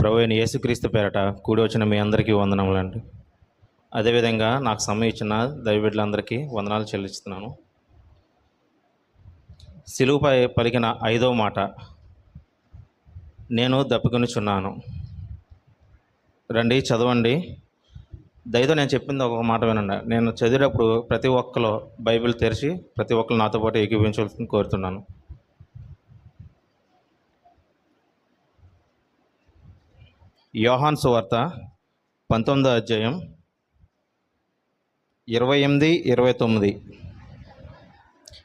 ప్రభు అయిన యేసుక్రీస్తు పేరట కూడి వచ్చిన మీ అందరికీ వందనములండి. అదేవిధంగా నాకు సమయం ఇచ్చిన దైవబిడ్డలందరికీ వందనాలు చెల్లిస్తున్నాను. సిలువుపై పలికిన ఐదో మాట నేను దప్పుకొనిచున్నాను. రండి చదవండి. దయతో నేను చెప్పింది ఒక మాట వినండి. నేను చదివేటప్పుడు ప్రతి ఒక్కరు బైబిల్ తెరిచి ప్రతి ఒక్కరు నాతో పాటు ఏకీపించాల్సింది కోరుతున్నాను. యోహాన్ సువార్త పంతొమ్మిదో అధ్యాయం ఇరవై ఎనిమిది ఇరవై తొమ్మిది.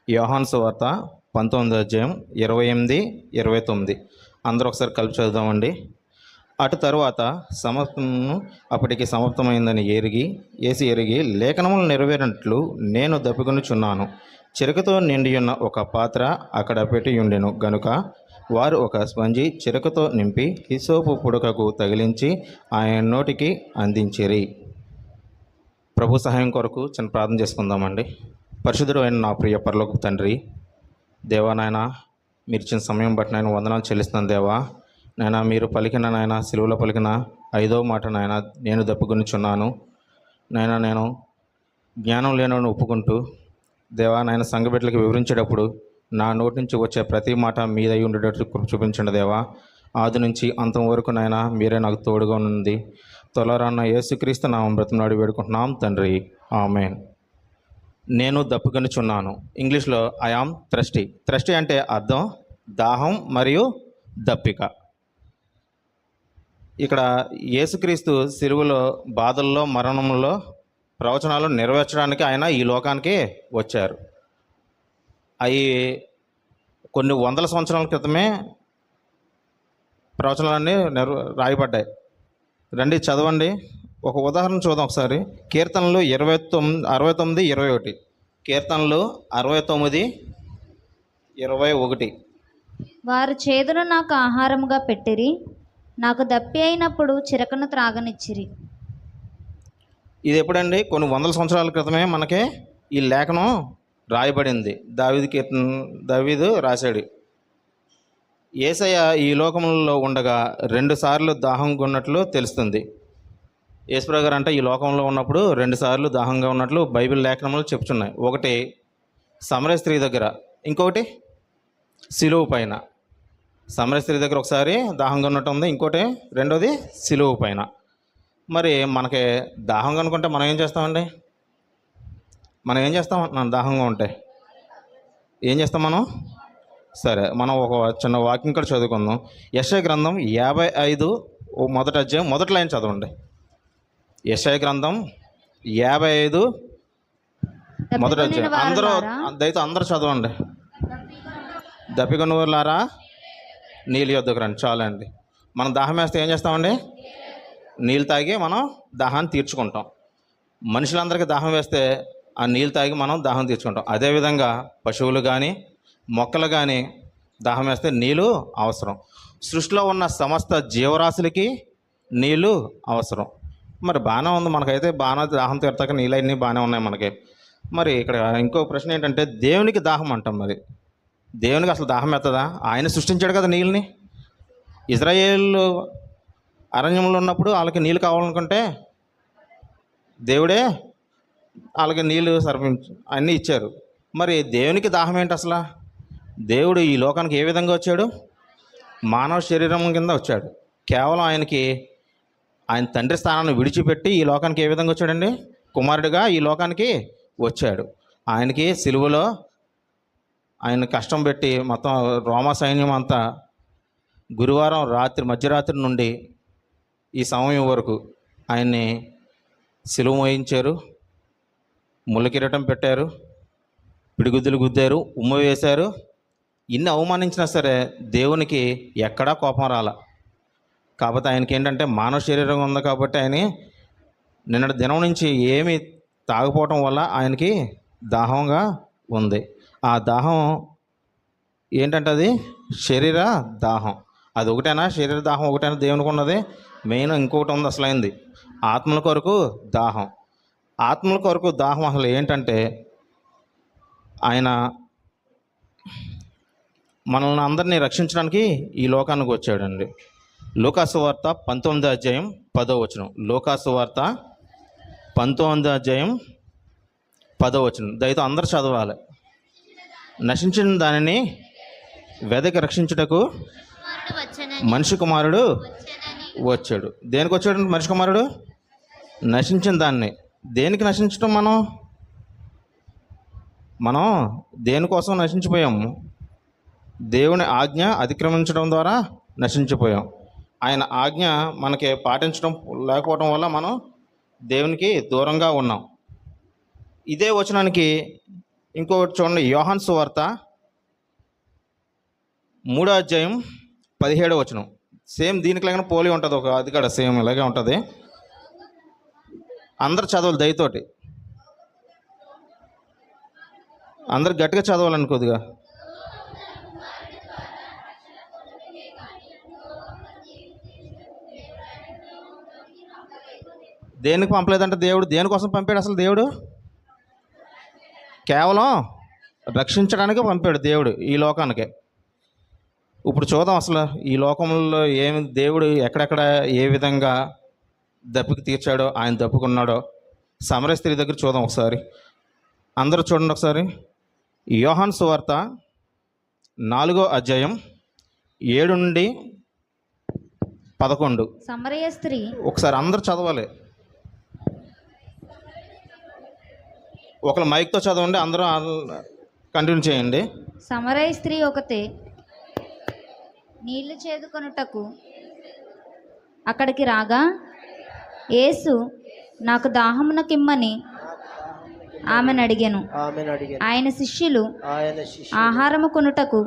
యోహాన్ సువార్త పంతొమ్మిదో అధ్యాయం ఇరవై ఎనిమిది ఇరవై తొమ్మిది. అందరూ ఒకసారి కలిపి చదుదామండి అటు తరువాత సమస్తము అప్పటికి సమాప్తమైందని ఎరిగి ఏసి ఎరిగి లేఖనములు నెరవేరినట్లు నేను దప్పుకొనుచున్నాను. చిరకతో నిండి ఉన్న ఒక పాత్ర అక్కడ పెట్టి ఉండెను. గనుక వారు ఒక స్పంజి చిరకతో నింపి హిసోపు పుడకకు తగిలించి ఆయన నోటికి అందించిరి. ప్రభు సహాయం కొరకు చిన్న ప్రార్థన చేసుకుందామండి. పరిశుద్ధుడు అయిన నా ప్రియ పరలోక తండ్రి దేవా నాయన మీరు ఇచ్చిన సమయం బట్టి నేను వందనాలు చెల్లిస్తున్నాను దేవా. నాయన మీరు పలికిన నాయన సిలువలో పలికిన ఐదో మాట నాయన నేను దప్పుకొనిచున్నాను. నాయన నేను జ్ఞానం లేనని ఒప్పుకుంటూ దేవా నాయన సంఘబిడ్డలకు వివరించేటప్పుడు నా నోటి నుంచి వచ్చే ప్రతి మాట మీదై ఉండేటట్టు కృప చూపించండి దేవా. ఆది నుంచి అంతం వరకు నాయన మీరే నాకు తోడుగా ఉంది తొలరాన్న యేసుక్రీస్తు నామం బ్రతినాడు వేడుకుంటున్నాం తండ్రి. ఆమె నేను దప్పుకొనిచున్నాను ఇంగ్లీష్లో ఐ ఆమ్ త్రష్టి థ్రస్టీ అంటే అర్థం దాహం మరియు దప్పిక. ఇక్కడ యేసుక్రీస్తు సిలువలో బాధల్లో మరణంలో ప్రవచనాలు నెరవేర్చడానికి ఆయన ఈ లోకానికి వచ్చారు. అవి కొన్ని వందల సంవత్సరాల క్రితమే ప్రవచనాలన్నీ నెరవే రాయబడ్డాయి. రండి చదవండి. ఒక ఉదాహరణ చూద్దాం ఒకసారి. కీర్తనలు ఇరవై తొమ్మిది అరవై తొమ్మిది ఇరవై ఒకటి. కీర్తనలు అరవై తొమ్మిది ఇరవై ఒకటి. వారు చేదును నాకు ఆహారముగా పెట్టిరి నాకు దప్పి అయినప్పుడు చిరకను త్రాగనిచ్చిరి. ఇది ఎప్పుడండి? కొన్ని వందల సంవత్సరాల క్రితమే మనకి ఈ లేఖనం రాయబడింది. దావీదు కీర్తన దావీదు రాశాడు. ఏసయ ఈ లోకంలో ఉండగా రెండుసార్లు దాహంగా ఉన్నట్లు తెలుస్తుంది. యేసుప్రభు గారు అంటే ఈ లోకంలో ఉన్నప్పుడు రెండుసార్లు దాహంగా ఉన్నట్లు బైబిల్ లేఖనములు చెప్తున్నాయి. ఒకటి సమర స్త్రీ దగ్గర ఇంకొకటి సిలువు పైన. సమర స్త్రీ దగ్గర ఒకసారి దాహంగా ఉన్నట్టు ఉంది ఇంకోటి రెండోది సిలువు పైన. మరి మనకి దాహంగా అనుకుంటే మనం ఏం చేస్తామండి? మనం ఏం చేస్తాం మన దాహంగా ఉంటే. ఏం చేస్తాం మనం? సరే మనం ఒక చిన్న వాక్యం కూడా చదువుకుందాం. యశయ గ్రంథం యాభై ఐదు మొదటి అధ్యాయం మొదటి లైన్ చదవండి. యశయ గ్రంథం యాభై ఐదు మొదటి అధ్యాయం. అందరూ దయతో అందరూ చదవండి. దప్పికొన్న వాళ్ళారా నీళ్ళు యొద్దకు రండి చాలండి. మనం దాహం వేస్తే ఏం చేస్తామండి? నీళ్ళు తాగి మనం దాహాన్ని తీర్చుకుంటాం. మనుషులందరికీ దాహం వేస్తే ఆ నీళ్ళు తాగి మనం దాహం తీర్చుకుంటాం. అదేవిధంగా పశువులు కానీ మొక్కలు కానీ దాహం వేస్తే నీళ్ళు అవసరం. సృష్టిలో ఉన్న సమస్త జీవరాశులకి నీళ్ళు అవసరం. మరి బాగానే ఉంది మనకైతే బాగా దాహం తీర్తాక నీళ్ళు అన్నీ బాగానే ఉన్నాయి మనకి. మరి ఇక్కడ ఇంకో ప్రశ్న ఏంటంటే దేవునికి దాహం అంటాం మరి. దేవునికి అసలు దాహం ఎత్తదా ఆయన సృష్టించాడు కదా నీళ్ళని. ఇజ్రాయేల్ అరణ్యంలో ఉన్నప్పుడు వాళ్ళకి నీళ్ళు కావాలనుకుంటే దేవుడే అలాగే నీళ్ళు సర్పించు అన్నీ ఇచ్చారు. మరి దేవునికి దాహం ఏంటి అసలు? దేవుడు ఈ లోకానికి ఏ విధంగా వచ్చాడు? మానవ శరీరం కింద వచ్చాడు. కేవలం ఆయనకి ఆయన తండ్రి స్థానాన్ని విడిచిపెట్టి ఈ లోకానికి ఏ విధంగా వచ్చాడండి? కుమారుడిగా ఈ లోకానికి వచ్చాడు. ఆయనకి సిలువలో ఆయన కష్టం పెట్టి మొత్తం రోమా సైన్యం అంతా గురువారం రాత్రి మధ్యరాత్రి నుండి ఈ సమయం వరకు ఆయన్ని సిలువ మోయించారు. ముళ్ళ కిరీటం పెట్టారు పిడిగుద్దులు గుద్దారు ఉమ్మ వేశారు. ఇన్ని అవమానించినా సరే దేవునికి ఎక్కడా కోపం రాల. కాకపోతే ఆయనకి ఏంటంటే మానవ శరీరం ఉంది కాబట్టి ఆయన నిన్నటి దినం నుంచి ఏమి తాగపోవటం వల్ల ఆయనకి దాహంగా ఉంది. ఆ దాహం ఏంటంటే అది శరీర దాహం. అది ఒకటేనా? శరీర దాహం ఒకటేనా? దేవునికి ఉన్నది. మెయిన్ ఇంకొకటి ఉంది అసలైంది. ఆత్మల కొరకు దాహం. ఆత్మల కొరకు దాహం అసలు ఏంటంటే ఆయన మనల్ని అందరినీ రక్షించడానికి ఈ లోకానికి వచ్చాడండి. లోకాసువార్త వార్త అధ్యాయం పదో వచనం. లోకాసువార్త వార్త అధ్యాయం పదో వచనం. దయతో అందరు చదవాలి. నశించిన దానిని వెదకి రక్షించుటకు మనిషి కుమారుడు వచ్చాడు. దేనికి వచ్చాడు? మనిషి కుమారుడు నశించిన దాన్ని. దేనికి నశించటం మనం? మనం దేనికోసం నశించిపోయాము దేవుని ఆజ్ఞ అతిక్రమించడం ద్వారా నశించిపోయాం. ఆయన ఆజ్ఞ మనకి పాటించడం లేకపోవడం వల్ల మనం దేవునికి దూరంగా ఉన్నాం. ఇదే వచనానికి ఇంకొకటి చూడండి. యోహాన్ సువార్త మూడో అధ్యాయం పదిహేడో వచనం. సేమ్ దీనికి లాగానే పోలి ఉంటుంది. ఒక అది కూడా సేమ్ ఇలాగే ఉంటుంది. అందరు చదవాలి దయతోటి. అందరు గట్టిగా చదవాలని కొద్దిగా. దేనికి పంపలేదంటే దేవుడు? దేనికోసం పంపాడు అసలు దేవుడు? కేవలం రక్షించడానికి పంపాడు దేవుడు ఈ లోకానికి. ఇప్పుడు చూద్దాం అసలు ఈ లోకంలో ఏమి దేవుడు ఎక్కడెక్కడ ఏ విధంగా దప్పికి తీర్చాడో ఆయన దప్పుకున్నాడో సమర స్త్రీ దగ్గర చూద్దాం ఒకసారి. అందరూ చూడండి ఒకసారి. యోహాన్ సువార్త నాలుగో అధ్యాయం ఏడు నుండి పదకొండు. సమరయ స్త్రీ. ఒకసారి అందరూ చదవాలి. ఒకళ్ళు మైక్తో చదవండి అందరూ కంటిన్యూ చేయండి. సమరయ స్త్రీ ఒకతే నీళ్ళు చేదుకొనుటకు అక్కడికి రాగా యేసు నాకు దాహమునకిమ్మని ఆమెను అడిగాను ఆమెను అడిగాను ఆయన శిష్యులు ఆహారము కొనుటకు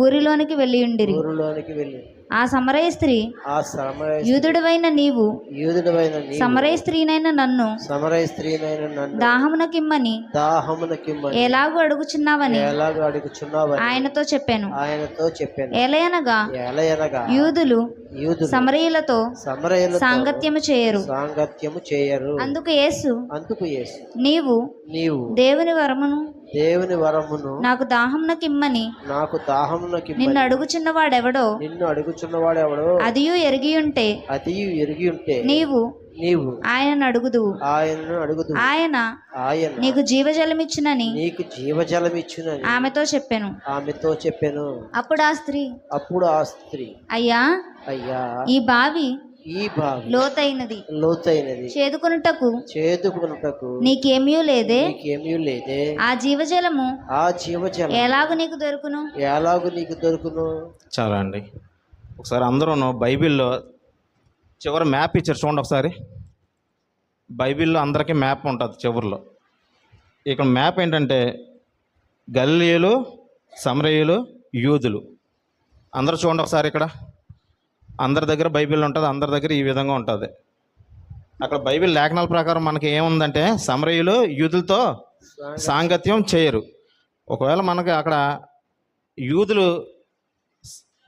ఊరిలోనికి వెళ్ళి ఉండిరి ఊరులోనికి వెళ్ళి ఆ సమరయ స్త్రీ ఆ సమరయ యూదుడివైన నీవు యూదుడమైన నీ సమరయ స్త్రీనైన నన్ను సమరయ స్త్రీనైన నన్ను దాహమునకిమ్మని దాహమునకిమ్మని ఎలాగూ అడుగుచున్నావని ఎలాగ అడుగుచున్నావని ఆయనతో చెప్పాను. ఆయనతో చెప్పాను. ఎలయనగా ఎలయనగా యూదులు యూదులు సమరయులతో సమరయులతో సాంగత్యము చేయరు. సాంగత్యము చేయరు. అందుకు యేసు అందుకు యేసు నీవు నీవు దేవుని వరమును దేవుని వరమును నాకు దాహమునకిమ్మని. నాకు దాహమునకి నిన్ను అడుగుచున్నవాడెవడో? నిన్ను అడుగుచున్నవాడు ఎవడో అదియు ఎరిగి ఉంటే అది ఎరిగి ఉంటే నీవు? నీవు? ఆయనను అడుగుదువు. ఆయనను అడుగుదు ఆయన ఆయన నీకు జీవజలమిచ్చునని నీకు జీవజలం ఇచ్చునని ఆమెతో చెప్పాను. ఆమెతో చెప్పాను. అప్పుడు ఆ స్త్రీ? అప్పుడు ఆ స్త్రీ. అయ్యా అయ్యా. ఈ బావి ఈ బావి లోతైనది. లోతైనది. చేదుకొనుటకు చేదుకున్నటకు నీకేమీ లేదే? నీకేమీ లేదే. ఆ జీవజలము ఆ జీవజలం ఎలాగు నీకు దొరుకును? ఎలాగు నీకు దొరుకును? చాలా అండి. ఒకసారి అందరూ బైబిల్లో చివరి మ్యాప్ ఇచ్చారు చూడండి ఒకసారి. బైబిల్లో అందరికీ మ్యాప్ ఉంటుంది చివరిలో. ఇక్కడ మ్యాప్ ఏంటంటే గల్లీలు సమరయులు యూదులు. అందరూ చూడండి ఒకసారి ఇక్కడ. అందరి దగ్గర బైబిల్ ఉంటుంది అందరి దగ్గర ఈ విధంగా ఉంటుంది. అక్కడ బైబిల్ లేఖనాల ప్రకారం మనకి ఏముందంటే సమరయులు యూదులతో సాంగత్యం. చేయరు. ఒకవేళ మనకి అక్కడ యూదులు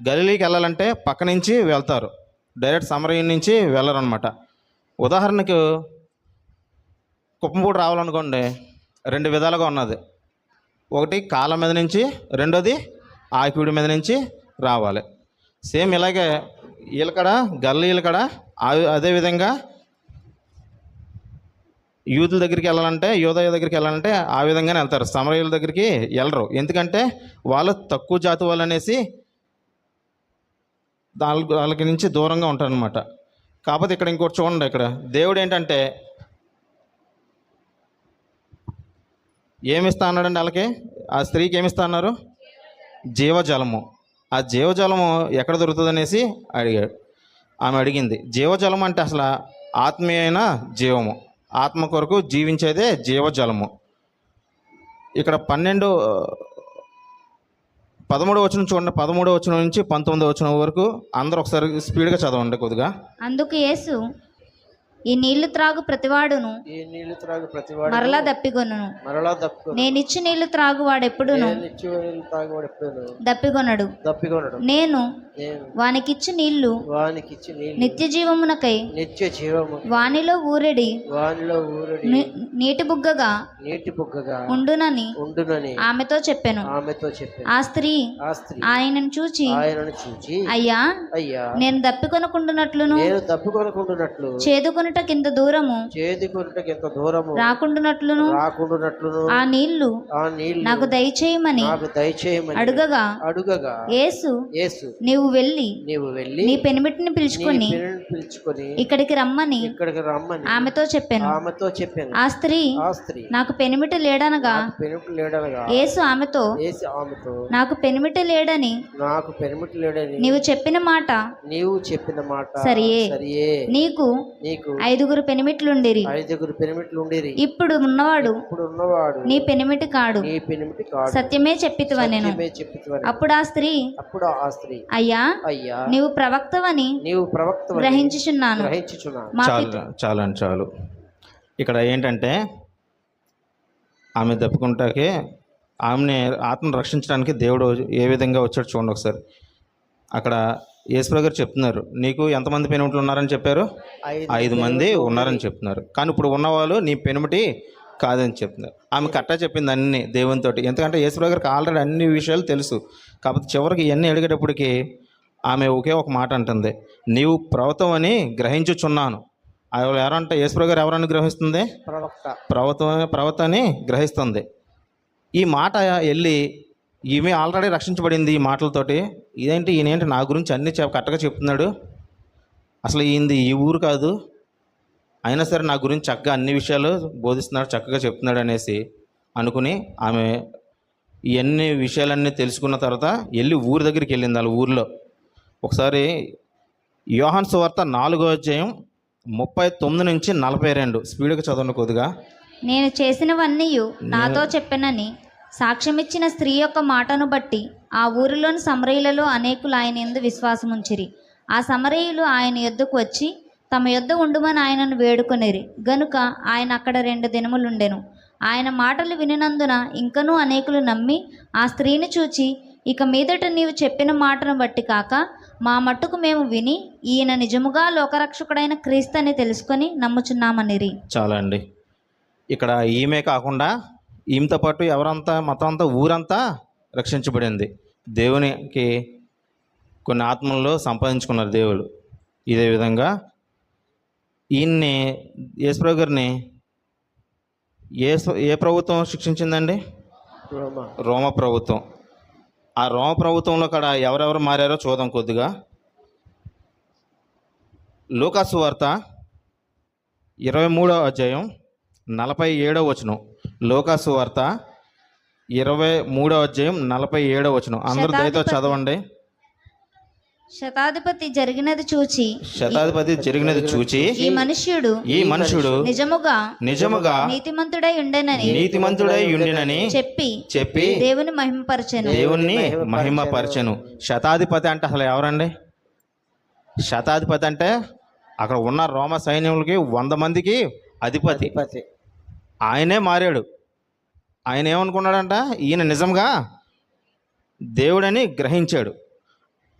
గలీలీకి వెళ్ళాలంటే పక్క నుంచి వెళ్తారు. డైరెక్ట్ సమరయం నుంచి వెళ్ళరు అనమాట ఉదాహరణకు కుప్పంపూడి రావాలనుకోండి రెండు విధాలుగా ఉన్నది. ఒకటి కాళ్ళ మీద నుంచి రెండోది ఆకివిడి మీద నుంచి రావాలి. సేమ్ ఇలాగే ఈలకడ గల్ల ఈలకడ అదేవిధంగా యూదుల దగ్గరికి వెళ్ళాలంటే యోదయ దగ్గరికి వెళ్ళాలంటే ఆ విధంగానే వెళ్తారు. సమరయుల దగ్గరికి వెళ్ళరు. ఎందుకంటే వాళ్ళు తక్కువ జాతి వాళ్ళు అనేసి దాని వాళ్ళకి నుంచి దూరంగా ఉంటారనమాట కాకపోతే ఇక్కడ ఇంకోటి చూడండి ఇక్కడ. దేవుడు ఏంటంటే ఏమిస్తా అన్నాడండి వాళ్ళకి? ఆ స్త్రీకి ఏమిస్తా అన్నారు? జీవజలము. ఆ జీవజలము ఎక్కడ దొరుకుతుందనేసి అడిగాడు. ఆమె అడిగింది జీవజలం అంటే అసలు ఆత్మీయైన జీవము. ఆత్మ కొరకు జీవించేదే జీవజలము. ఇక్కడ పన్నెండు పదమూడు వచ్చిన చూడండి. పదమూడు వచనం నుంచి పంతొమ్మిది వచ్చిన వరకు అందరూ ఒకసారి స్పీడ్గా చదవండి కొద్దిగా. అందుకు యేసు ఈ నీళ్ళు త్రాగు ప్రతివాడును. ఈ నీళ్ళు త్రాగు ప్రతివాడు మరలా దప్పిగొనును మరలా దప్పు నేనిచ్చు నీళ్ళు త్రాగు నిత్య నీళ్ళు దప్పిగొనడు దప్పికొనడు. నేను వానికిచ్చు నీళ్ళు వానికి ఇచ్చి నీళ్ళు. నిత్య జీవమునకై నిత్య జీవము. వానిలో ఊరెడి. వానిలో ఊరడి. నీటి బుగ్గగా నీటి బుగ్గగా ఉండునని ఉండునని ఆమెతో చెప్పాను. ఆమెతో చెప్పాను. ఆ స్త్రీ ఆ స్త్రీ ఆయనను చూచి ఆయనను చూచి అయ్యా అయ్యా నేను దప్పికొనకుండునట్లును. నేను తప్పుకొనకుండునట్లు చేదుకొనుట కింద దూరము? చేదుకొనుటకి ఎంత దూరము? రాకుండునట్లును? రాకుండానట్లును? ఆ నీళ్ళు ఆ నీళ్ళు నాకు దయచేయమని నాకు దయచేయమని అడుగగా అడుగగా యేసు యేసు నీవు వెళ్ళి నీవు వెళ్ళి నీ పెనిమిటిని పిలుచుకొని పిలుచుకొని ఇక్కడికి రమ్మని ఇక్కడికి రమ్మని ఆమెతో చెప్పాను. ఆమెతో చెప్పాను. ఆ స్త్రీ ఆ స్త్రీ నాకు పెనిమిటి లేడనగా పెనుమిటి లేడనగా యేసు ఆమెతో వేసి ఆమెతో నాకు పెనిమిటి లేడని నాకు పెనుమిటి లేడని నీవు చెప్పిన మాట నీవు చెప్పిన మాట సరియే. సరియే. నీకు నీకు ఐదుగురు పెనిమిట్లుండిరి. ఐదుగురు పెనుమిట్లు ఉండేది ఇప్పుడు ఉన్నవాడు ఇప్పుడు ఉన్నవాడు నీ పెనిమిటి కాడు. నీ పెనుమిటి కాడు. సత్యమే చెప్పితివా నేను. అప్పుడు ఆ స్త్రీ అప్పుడు ఆ స్త్రీ. అయ్యా అయ్యా నీవు ప్రవక్తవని నీవు ప్రవక్త గ్రహించుచున్నాను. చాలు చాలు అండి చాలు. ఇక్కడ ఏంటంటే ఆమె తప్పుకుంటాకే ఆమెని ఆత్మను రక్షించడానికి దేవుడు ఏ విధంగా వచ్చాడు చూడండి ఒకసారి. అక్కడ యేసుప్రభు గారు చెప్తున్నారు నీకు ఎంతమంది పెనుమిట్లు ఉన్నారని చెప్పారు? ఐదు మంది ఉన్నారని చెప్తున్నారు. కానీ ఇప్పుడు ఉన్నవాళ్ళు నీ పెనుమిటి కాదని చెప్తున్నారు. ఆమె కట్టా చెప్పింది అన్ని దేవునితోటి. ఎందుకంటే యేసుప్రభు గారికి ఆల్రెడీ అన్ని విషయాలు తెలుసు. కాకపోతే చివరికి ఇవన్నీ అడిగేటప్పటికి ఆమె ఒకే ఒక మాట అంటుంది. నీవు ప్రవతం అని గ్రహించుచున్నాను. ఎవరంటే యేసుప్రభు గారు ఎవరని గ్రహిస్తుంది? ప్రవక్త. ప్రవత ప్రవత అని గ్రహిస్తుంది. ఈ మాట వెళ్ళి ఈమె ఆల్రెడీ రక్షించబడింది ఈ మాటలతోటి. ఇదేంటి ఈయనేంటి నా గురించి అన్ని చెప్ కరెక్ట్గా చెప్తున్నాడు? అసలు ఈయనది ఈ ఊరు కాదు. అయినా సరే నా గురించి చక్కగా అన్ని విషయాలు బోధిస్తున్నాడు చక్కగా చెప్తున్నాడు అనేసి అనుకుని ఆమె ఇవన్నీ విషయాలన్నీ తెలుసుకున్న తర్వాత వెళ్ళి ఊరి దగ్గరికి వెళ్ళింది వాళ్ళ ఊరిలో. ఒకసారి యోహాన్ సువార్త నాలుగో అధ్యాయం ముప్పై తొమ్మిది నుంచి నలభై రెండు. స్పీడ్గా చదవండి కొద్దిగా. నేను చేసినవన్నీ నాతో చెప్పనని. సాక్ష్యమిచ్చిన స్త్రీ యొక్క మాటను బట్టి ఆ ఊరిలోని సమరయులలో అనేకులు ఆయన ఎందు విశ్వాసముంచిరి. ఆ సమరయులు ఆయన యొద్దకు వచ్చి తమ యొద్ద ఉండుమని ఆయనను వేడుకొనిరి. గనుక ఆయన అక్కడ రెండు దినములుండెను. ఆయన మాటలు వినినందున ఇంకనూ అనేకులు నమ్మి ఆ స్త్రీని చూచి ఇక మీదట నీవు చెప్పిన మాటను బట్టి కాక మా మట్టుకు మేము విని ఈయన నిజముగా లోకరక్షకుడైన క్రీస్తు అని తెలుసుకొని నమ్ముచున్నామనిరి. చాలా అండి ఇక్కడ ఈమె కాకుండా ఈమెతో పాటు ఎవరంతా మొత్తం అంతా ఊరంతా రక్షించబడింది. దేవునికి కొన్ని ఆత్మల్లో సంపాదించుకున్నారు దేవుడు. ఇదే విధంగా ఈయన్ని యేసుప్రభు గారిని ఏ ఏ ప్రభుత్వం శిక్షించిందండి? రోమ ప్రభుత్వం. ఆ రోమ ప్రభుత్వంలో కూడా ఎవరెవరు మారారో చూద్దాం కొద్దిగా. లూకాసు వార్త ఇరవై మూడో అధ్యాయం. నలభై ఏడో వచనం. లోకాసు వార్త ఇరవై మూడో అధ్యాయం నలభై ఏడో వచనం. అందరూ దయతో. చదవండి. శతాధిపతి జరిగినది చూచి శతాధిపతి జరిగినది చూచి ఈ మనుష్యుడు ఈ మనుషుడు నిజముగా నిజముగా నీతిమంతుడై ఉండెనని నీతిమంతుడై ఉండినని చెప్పి చెప్పి దేవుని మహిమపరచెను. దేవుణ్ణి మహిమపరచను. శతాధిపతి అంటే అసలు ఎవరండి? శతాధిపతి అంటే అక్కడ ఉన్న రోమ సైన్యములకి వంద మందికి అధిపతి. అధిపతి. ఆయనే మారాడు. ఆయన ఏమనుకున్నాడంట ఈయన నిజంగా దేవుడని గ్రహించాడు.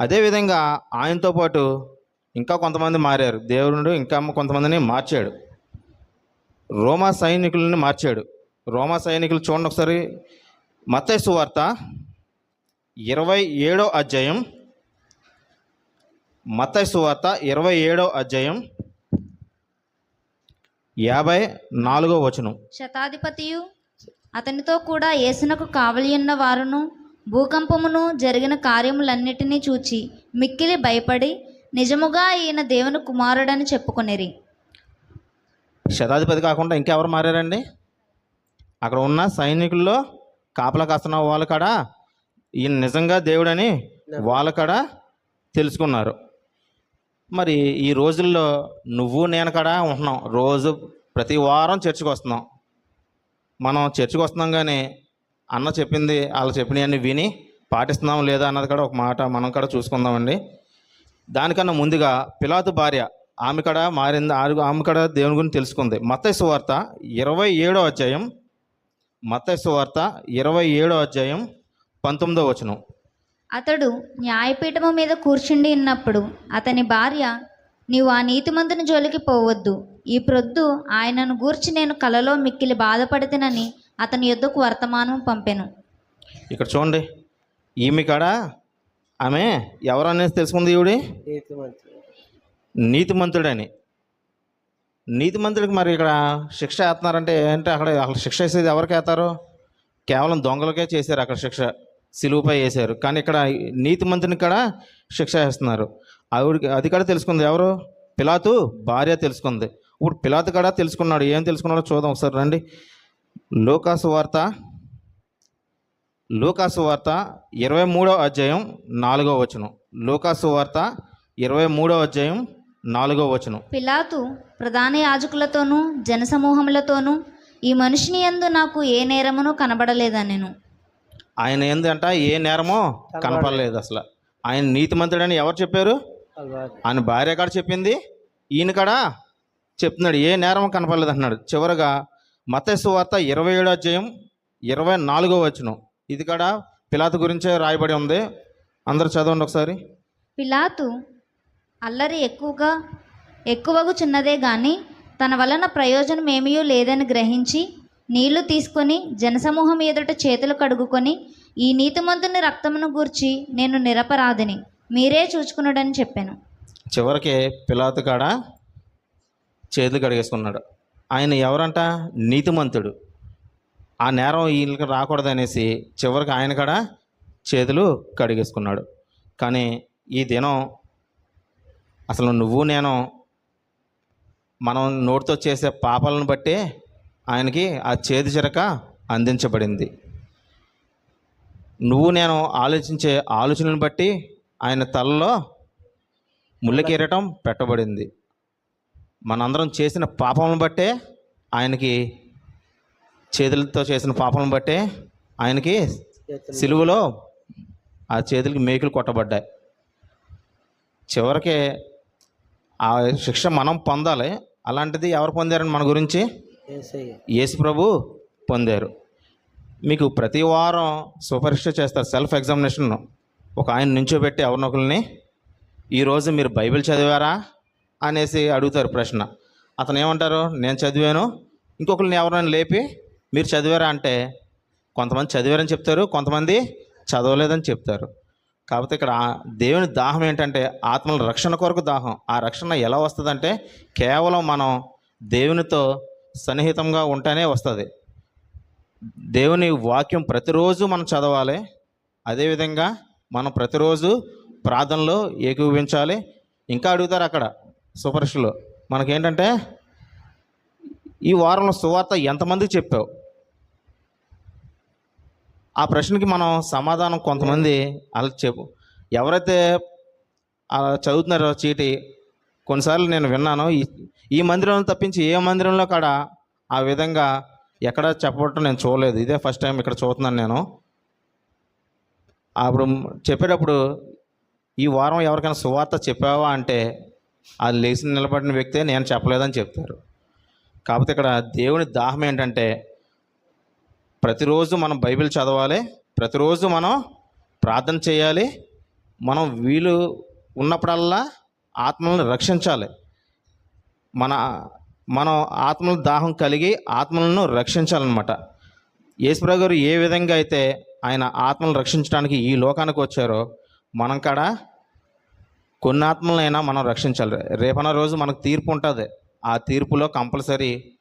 అదేవిధంగా ఆయనతో పాటు ఇంకా కొంతమంది మారారు. దేవుడు ఇంకా కొంతమందిని మార్చాడు. రోమా సైనికులని మార్చాడు. రోమా సైనికులు చూడండి ఒకసారి. మత్తయి వార్త ఇరవై ఏడో అధ్యాయం. మత్తయి వార్త ఇరవై ఏడో అధ్యాయం. యాభై నాలుగో వచనం. శతాధిపతియు అతనితో కూడా యేసునకు కావలియున్న వారును భూకంపమును జరిగిన కార్యములన్నిటినీ చూచి మిక్కిలి భయపడి నిజముగా ఈయన దేవుని కుమారుడని చెప్పుకొనిరి. శతాధిపతి కాకుండా ఇంకెవరు మారారండి? అక్కడ ఉన్న సైనికుల్లో కాపలా కాస్తున్న వాళ్ళు కాడ? ఈయన నిజంగా దేవుడని వాళ్ళ కాడ తెలుసుకున్నారు. మరి ఈ రోజుల్లో నువ్వు నేను కాడ ఉంటున్నాం. రోజు ప్రతి వారం చర్చికి వస్తున్నాం. మనం చర్చికి వస్తున్నాం కానీ అన్న చెప్పింది వాళ్ళు చెప్పినవన్నీ విని పాటిస్తున్నాం లేదా అన్నది కూడా ఒక మాట మనం కూడా చూసుకుందామండి. దానికన్నా ముందుగా పిలాతు భార్య ఆమె కడ మారింది ఆమె కడ దేవుని గురించి తెలుసుకుంది. మత్తైసు వార్త ఇరవై ఏడో అధ్యాయం మత్తయి వార్త ఇరవై ఏడో అధ్యాయం పంతొమ్మిదో వచనం. అతడు న్యాయపీఠము మీద కూర్చుండి ఉన్నప్పుడు అతని భార్య నీవు ఆ నీతిమంతుని జోలికి పోవద్దు. ఈ ప్రొద్దు ఆయనను గూర్చి నేను కలలో మిక్కిలి బాధపడితేనని అతని యొద్దకు వర్తమానం పంపెను. ఇక్కడ చూడండి. ఈమె కాడ? ఆమె ఎవరనేది తెలుసుకుంది ఈవిడి? నీతిమంతుడు. నీతిమంతుడని. నీతిమంతుడికి మరి ఇక్కడ శిక్ష వేస్తున్నారంటే ఏంటి? అక్కడ అక్కడ శిక్ష వేసేది ఎవరికి వేస్తారు? కేవలం దొంగలకే చేశారు అక్కడ శిక్ష. సిలువుపై వేశారు. కానీ ఇక్కడ నీతిమంతుని కూడా శిక్ష వేస్తున్నారు. ఆవిడికి అది కూడా తెలుసుకుంది. ఎవరు? పిలాతు భార్య తెలుసుకుంది. ఇప్పుడు పిలాతు కూడా తెలుసుకున్నాడు. ఏం తెలుసుకున్నాడో చూద్దాం ఒకసారి రండి. లోకాసు వార్త లోకాసు వార్త ఇరవై మూడో అధ్యాయం నాలుగో వచనం. లోకాసు వార్త ఇరవై మూడో అధ్యాయం నాలుగో వచనం. పిలాతు ప్రధాన యాజకులతోనూ జనసమూహములతోనూ ఈ మనిషిని యందు నాకు ఏ నేరమును కనబడలేదనెను ఆయన ఏందంట? ఏ నేరమో కనపడలేదు అసలు. ఆయన నీతిమంతుడని ఎవరు చెప్పారు? ఆయన భార్య కాడ చెప్పింది? ఈయన కాడ చెప్తున్నాడు ఏ నేరం కనపడలేదు అంటున్నాడు. చివరగా మతస్సు వార్త ఇరవై ఏడో అధ్యాయం ఇరవై నాలుగో వచనం. ఇది కాడ పిలాతు గురించే రాయబడి ఉంది. అందరూ చదవండి ఒకసారి. పిలాతు అల్లరి ఎక్కువగా ఎక్కువగుచున్నదే గాని తన వలన ప్రయోజనం ఏమీ లేదని గ్రహించి నీళ్ళు తీసుకొని జనసమూహం ఎదుట చేతులు కడుగుకొని ఈ నీతిమంతుని రక్తమును గూర్చి నేను నిరపరాధిని. మీరే చూచుకున్నాడని చెప్పాను. చివరికి పిలాతు కాడ చేతులు కడిగేసుకున్నాడు. ఆయన ఎవరంట? నీతిమంతుడు. ఆ నేరం వీళ్ళకి రాకూడదనేసి చివరికి ఆయన కాడ చేతులు కడిగేసుకున్నాడు. కానీ ఈ దినం అసలు నువ్వు నేను మనం నోటితో చేసే పాపాలను బట్టే ఆయనకి ఆ చేతి చిరక అందించబడింది. నువ్వు నేను ఆలోచించే ఆలోచనను బట్టి ఆయన తలలో ముళ్ళకీరటం పెట్టబడింది. మనందరం చేసిన పాపములను బట్టే ఆయనకి చేతులతో చేసిన పాపం బట్టే ఆయనకి సిలువలో ఆ చేతులకి మేకులు కొట్టబడ్డాయి. చివరికి ఆ శిక్ష మనం పొందాలి. అలాంటిది ఎవరు పొందారని మన గురించి? యేసు ప్రభు పొందారు. మీకు ప్రతి వారం సుపరీక్ష చేస్తారు సెల్ఫ్ ఎగ్జామినేషన్ ఒక ఆయన నించోబెట్టి ఎవరినొకరిని ఈరోజు మీరు బైబిల్ చదివారా? అనేసి అడుగుతారు ప్రశ్న. అతను ఏమంటారు? నేను చదివాను. ఇంకొకరిని ఎవరైనా లేపి మీరు చదివారా? అంటే కొంతమంది చదివారని చెప్తారు కొంతమంది చదవలేదని చెప్తారు. కాకపోతే ఇక్కడ దేవుని దాహం ఏంటంటే ఆత్మల రక్షణ కొరకు దాహం. ఆ రక్షణ ఎలా వస్తుందంటే కేవలం మనం దేవునితో సన్నిహితంగా ఉంటేనే వస్తుంది. దేవుని వాక్యం ప్రతిరోజు మనం చదవాలి. అదేవిధంగా మనం ప్రతిరోజు ప్రార్థనలో ఏకీభవించాలి. ఇంకా అడుగుతారు అక్కడ సుపరీక్షలో మనకేంటంటే ఈ వారంలో సువార్త ఎంతమందికి చెప్పావు? ఆ ప్రశ్నకి మనం సమాధానం కొంతమంది అలా చెప్పు. ఎవరైతే అలా చదువుతున్నారో చీటి కొన్నిసార్లు నేను విన్నాను ఈ ఈ మందిరంలో తప్పించి ఏ మందిరంలో కాడ ఆ విధంగా ఎక్కడ చెప్పటం నేను చూడలేదు. ఇదే ఫస్ట్ టైం ఇక్కడ చూస్తున్నాను నేను. అప్పుడు చెప్పేటప్పుడు ఈ వారం ఎవరికైనా సువార్త చెప్పావా అంటే అది లేచి నిలబడిన వ్యక్తే నేను చెప్పలేదని చెప్తారు. కాకపోతే ఇక్కడ దేవుని దాహం ఏంటంటే ప్రతిరోజు మనం బైబిల్ చదవాలి ప్రతిరోజు మనం ప్రార్థన చేయాలి మనం వీలు ఉన్నప్పుడల్లా ఆత్మలను రక్షించాలి. మన మనం ఆత్మల దాహం కలిగి ఆత్మలను రక్షించాలన్నమాట. యేసుప్రభు గారు ఏ విధంగా అయితే ఆయన ఆత్మలను రక్షించడానికి ఈ లోకానికి వచ్చారో మనం కాడ కొన్ని ఆత్మలైనా మనం రక్షించాలి. రేపన రోజు మనకు తీర్పు ఉంటుంది. ఆ తీర్పులో కంపల్సరీ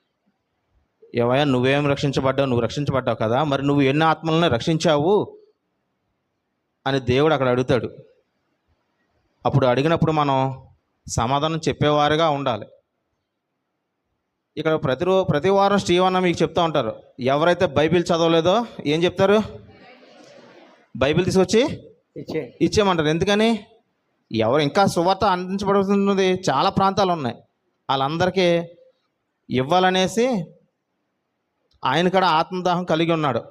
ఏవయ్యా నువ్వేం రక్షించబడ్డావు నువ్వు రక్షించబడ్డావు కదా. మరి నువ్వు ఎన్ని ఆత్మలను రక్షించావు అని దేవుడు అక్కడ అడుగుతాడు. అప్పుడు అడిగినప్పుడు మనం సమాధానం చెప్పేవారుగా ఉండాలి. ఇక్కడ ప్రతి రో ప్రతి వారం శ్రీవన్న మీకు చెప్తా ఉంటారు. ఎవరైతే బైబిల్ చదవలేదో ఏం చెప్తారు? బైబిల్ తీసుకొచ్చి ఇచ్చేయమంటారు. ఎందుకని? ఎవరు ఇంకా సువార్త అందించబడుతున్నది చాలా ప్రాంతాలు ఉన్నాయి. వాళ్ళందరికీ ఇవ్వాలనేసి ఆయన కూడా ఆత్మదాహం కలిగి ఉన్నాడు.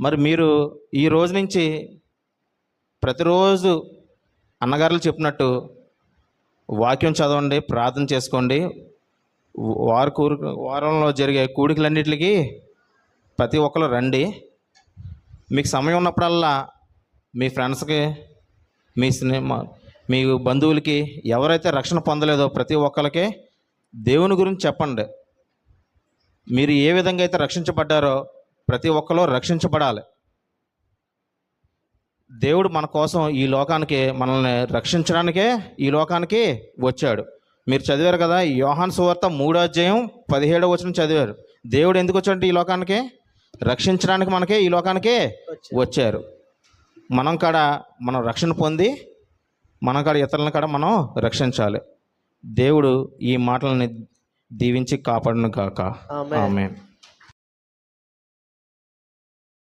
మరి మీరు ఈ రోజు నుంచి ప్రతిరోజు అన్నగారులు చెప్పినట్టు వాక్యం చదవండి ప్రార్థన చేసుకోండి. వారు కూరు వారంలో జరిగే కూడికలన్నిటికీ ప్రతి ఒక్కరు రండి. మీకు సమయం ఉన్నప్పుడల్లా మీ ఫ్రెండ్స్కి మీ సినిమా మీ బంధువులకి ఎవరైతే రక్షణ పొందలేదో ప్రతి ఒక్కరికి దేవుని గురించి చెప్పండి. మీరు ఏ విధంగా అయితే రక్షించబడ్డారో ప్రతి ఒక్కరు రక్షించబడాలి. దేవుడు మన కోసం ఈ లోకానికి మనల్ని రక్షించడానికే ఈ లోకానికి వచ్చాడు. మీరు చదివారు కదా యోహాన్ సువార్త మూడో అధ్యాయం పదిహేడో వచనం చదివారు. దేవుడు ఎందుకు వచ్చాడు ఈ లోకానికి? రక్షించడానికి మనకే ఈ లోకానికి వచ్చారు. మనం కాడ మనం రక్షణ పొంది మనం కాడ ఇతరులను కాడ మనం రక్షించాలి. దేవుడు ఈ మాటలని దీవించి కాపాడును కాక. ఆమె